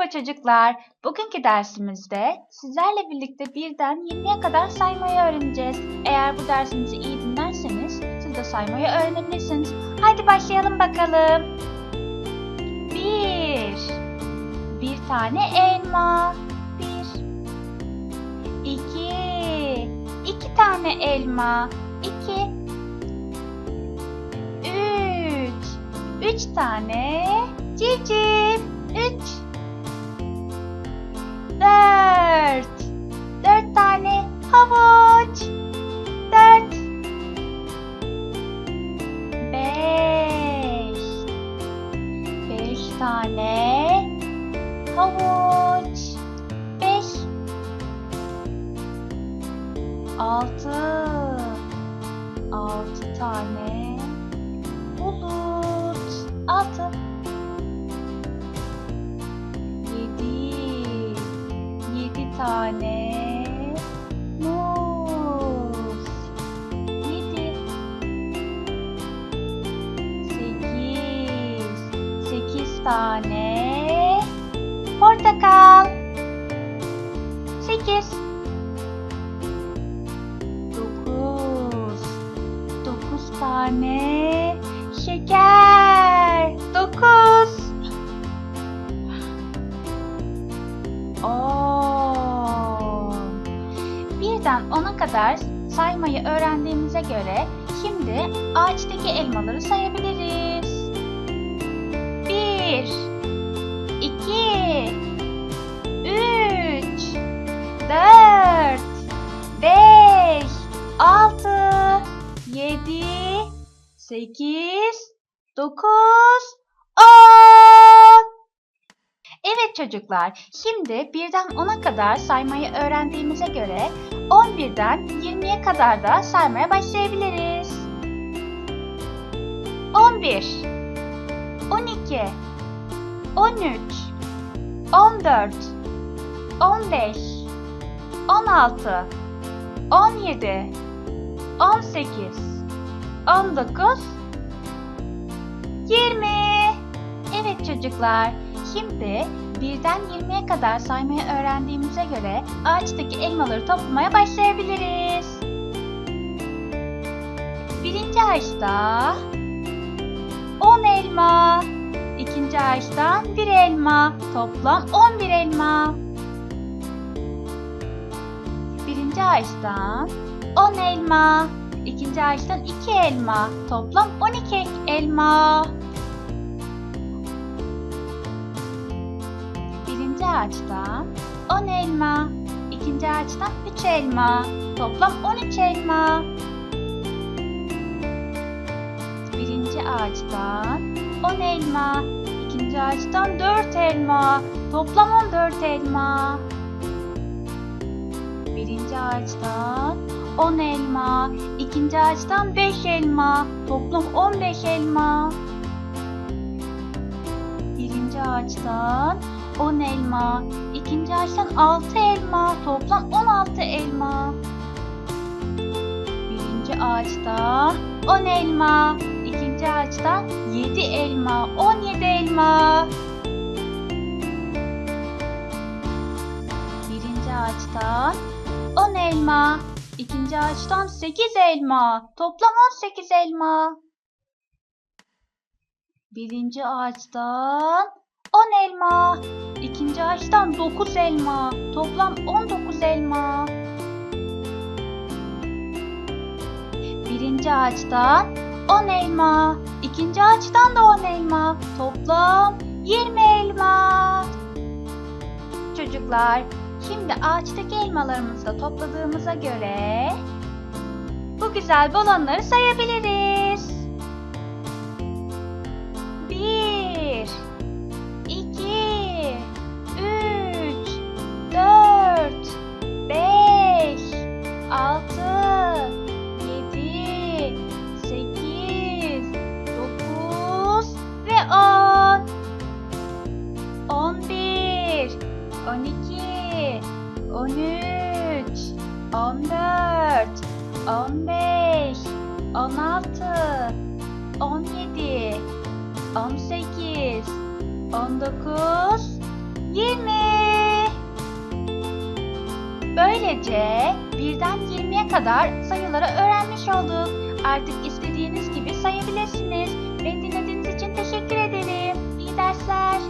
Merhaba çocuklar. Bugünkü dersimizde sizlerle birlikte birden 20'ye kadar saymayı öğreneceğiz. Eğer bu dersimizi iyi dinlerseniz siz de saymayı öğrenebilirsiniz. Haydi başlayalım bakalım. 1 Bir tane elma. 1 2 İki tane elma. 2 Üç Üç tane civciv. Tane havuç. Beş. Altı. Altı tane bulut. Altı. Yedi. Yedi tane tane portakal. Sekiz. Dokuz. Dokuz tane şeker. Dokuz. On. Birden ona kadar saymayı öğrendiğimize göre şimdi ağaçtaki elmaları sayabiliriz. 8, 9, 10. Evet çocuklar, şimdi birden 10'a kadar saymayı öğrendiğimize göre 11'den 20'ye kadar da saymaya başlayabiliriz. 11 12 13 14 15 16 17 18 19 20 Evet çocuklar, şimdi birden 20'ye kadar saymayı öğrendiğimize göre ağaçtaki elmaları toplamaya başlayabiliriz. Birinci ağaçta 10 elma, ikinci ağaçtan 1 elma, toplam 11 elma. Birinci ağaçtan 10 elma, ikinci ağaçtan 2 elma, toplam 12 elma. Birinci ağaçtan 10 elma, ikinci ağaçtan 3 elma, toplam 13 elma. Birinci ağaçtan 10 elma, ikinci ağaçtan 4 elma, toplam 14 elma. Birinci ağaçtan 10 elma, ikinci ağaçtan 5 elma, toplam 15 elma. Birinci ağaçtan 10 elma, ikinci ağaçtan 6 elma, toplam 16 elma. Birinci ağaçtan 10 elma, ikinci ağaçtan 7 elma, 17 elma. Birinci ağaçtan 10 elma, ikinci ağaçtan 8 elma, toplam 18 elma. Birinci ağaçtan 10 elma, ikinci ağaçtan 9 elma, toplam 19 elma. Birinci ağaçtan 10 elma, ikinci ağaçtan da 10 elma, toplam 20 elma. Çocuklar, şimdi ağaçtaki elmalarımızı da topladığımıza göre bu güzel balonları sayabiliriz. 1 2 3 4 5 6 7 8 9 ve 10 11 12 on üç, on dört, on beş, on altı, on yedi, on sekiz, on dokuz, yirmi. Böylece birden 20'ye kadar sayıları öğrenmiş olduk. Artık istediğiniz gibi sayabilirsiniz. Ve dinlediğiniz için teşekkür ederim. İyi dersler.